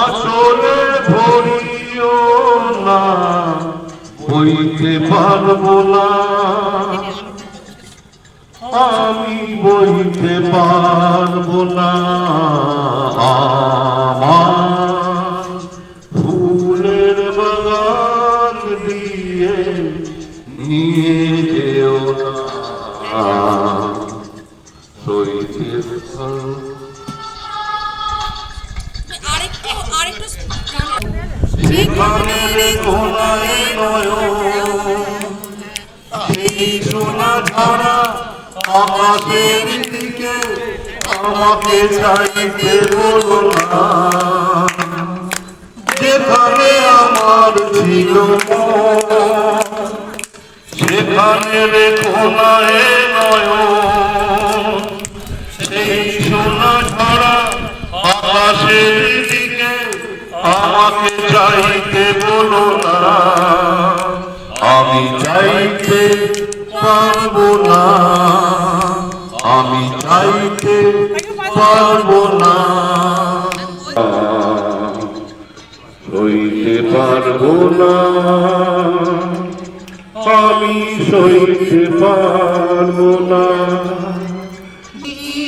আসলে ভরিও না বইতে পারব না। আমি বইতে পারব না। আমার ফুলের বাগান দিয়ে নিয়ে সেই সোনা ধারা আমাদের আমাকে চাইতে বলো না। যেখানে আমার ছিল সেখানের কোনায় নয়ন সেই সোনা ঝরা আকাশের আমাকে চাইতে বলো না। আমি চাইতে পারব না। আমি চাইতে পারব না। সইতে পারব না। আমি সইতে পারব না। কিছু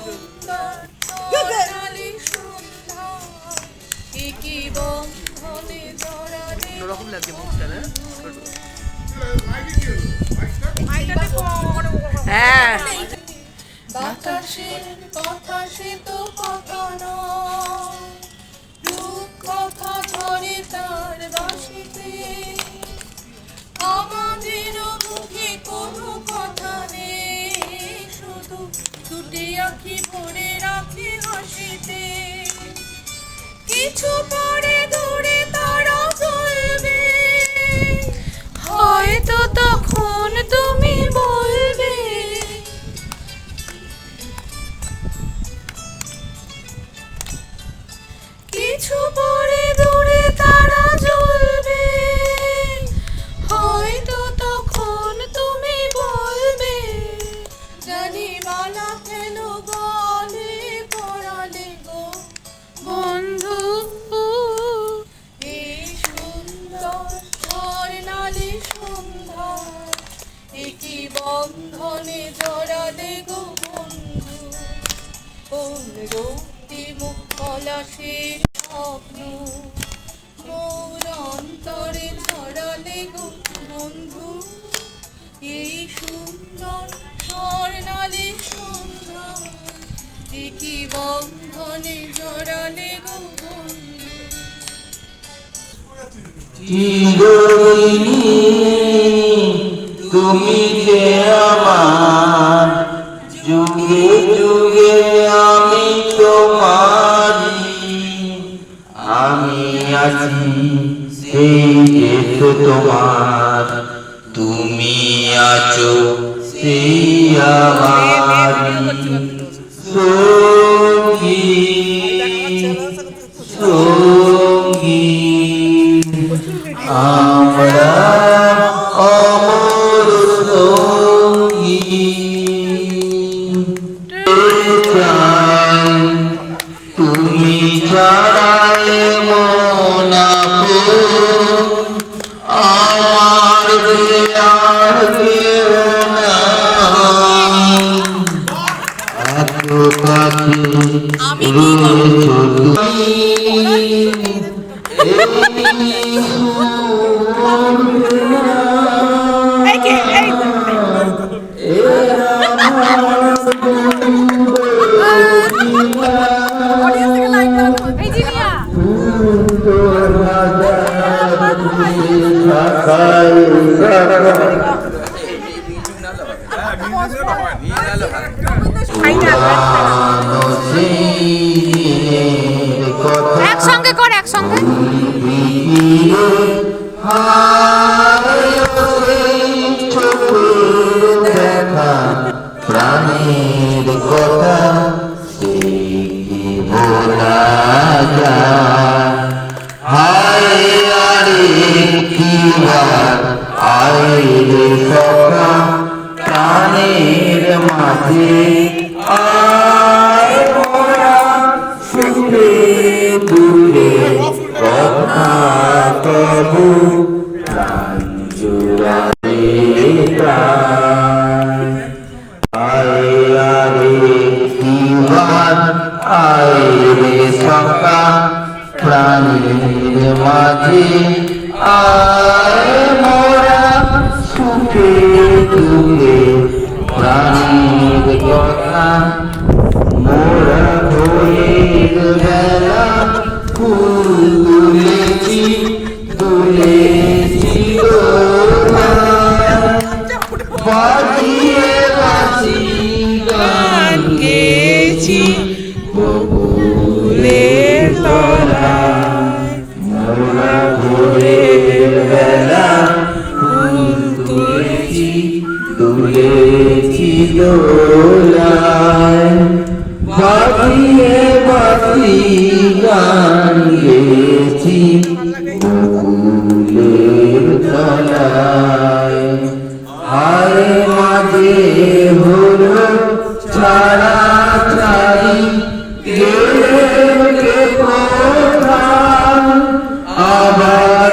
うん。আঁখি ভরে রাখি হাসিতে। কিছু পরে দূরে তারা চলবে হয়তো তখন তুমি বলবে। কিছু পলাশের স্বপ্ন, মোর অন্তরে ছড়ালে গো বন্ধু। এই সুন্দর স্বর্ণালী সন্ধ্যা তুমি যে আমার, যুগে যুগে আমি আছি সেই তোমার তুমি আছো সেই আমারি সঙ্গী সঙ্গী আমরা অমর সঙ্গী তুমি ছাড়াই একসঙ্গে কর একসঙ্গে? প্রাণের কথা আয় রে সখা প্রাণের মাঝে আয় মোরা সুখে দূরে প্রাণীর কথা তুলেছি তুলেছি দোলায় বাজিয়ে বাসি গান গেছি বকুলের তলায়। আরে মাঝে হলো ছাড়া ছাড়ি আবার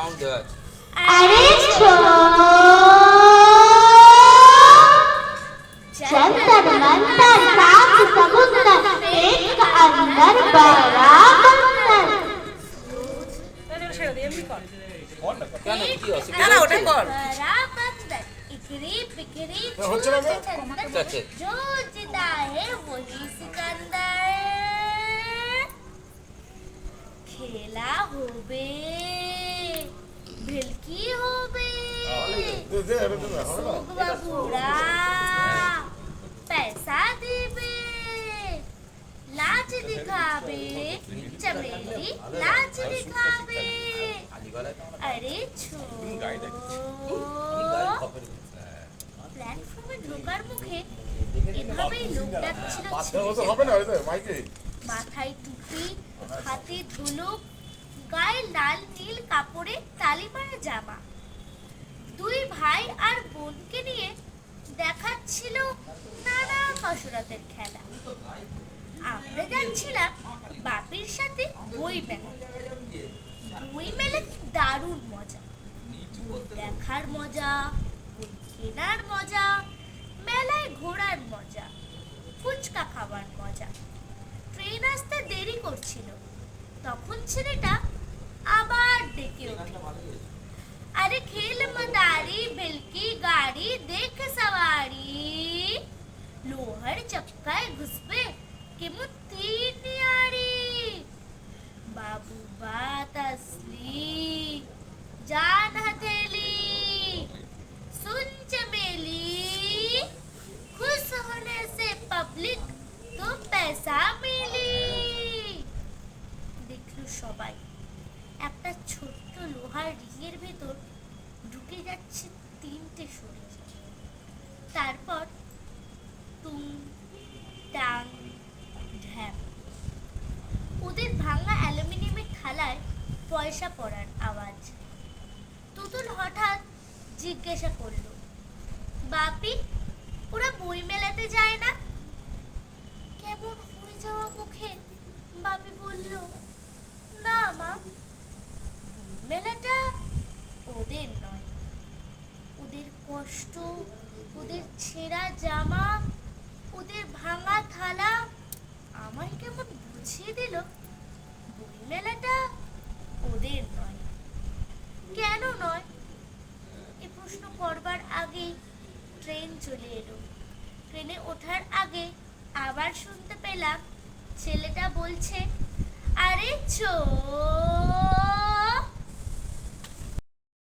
সাউন্ড দেওয়া আছে अरे चंदन मंदर सात समुद्र एक अंदर बड़ा बंदर ছেড়ে দিই এমনি কর কেন কি অসুবিধা না না ওটা কর बड़ा बंदर इकरी पिकरी ঠিক আছে जो जिदा है वही सिकंदर खेला होबे বুড়া পয়সা দিবে লাজ দিখাবে চমেলি লাজ দিখাবে। আরে প্ল্যাটফর্মে ঢোকার মুখে এভাবেই লোক ডাকছিল মাথায় টুপি হাতে ধুলো গায়ে লাল নীল কাপড়ে তালিমার জামা। দুই ভাই আর বোনকে নিয়ে দেখাচ্ছিল নানা কসরতের খেলা। আমরা যাচ্ছিলাম বাপির সাথে বই মেলা। বই মেলা দারুণ মজা। দেখার মজা কেনার মজা, মেলায় ঘোরার মজা, ফুচকা খাবার মজা। ট্রেন আসতে দেরি করছিল। তখন ছেলেটা আবার ডেকে উঠল। अरे खेल मदारी, बिल की गाड़ी, देख सवारी। लोहर चक्कर, घुसपे कि मुत्थी नियारी बाबू बात असली, जान हथेली। सुन चमेली, खुश होने से पब्लिक तो पैसा मिली। देख लो शोभाई লোহার রিংয়ের ভেতর ঢুকে যাচ্ছে তিনটে শরীর। তারপর তুম, টাং ঢ্যাপ ওদের ভাঙা অ্যালুমিনিয়ামের থালায় পয়সা পড়ার আওয়াজ। তুতুল হঠাৎ জিজ্ঞাসা করল, বাপি, ওরা বই মেলাতে যায় না? কেমন হয়ে যাওয়া মুখে? বাপি বলল, না মা। মেলাটা ওদের নয়। ওদের কষ্ট, ওদের ছেঁড়া জামা, ওদের ভাঙা থালা আমায় কেমন বুঝিয়ে দিল? বই মেলাটা ওদের নয়। কেন নয়? এ প্রশ্ন করবার আগেই ট্রেন চলে এলো। ট্রেনে ওঠার আগে আবার শুনতে পেলাম, ছেলেটা বলছে, আরে চোর!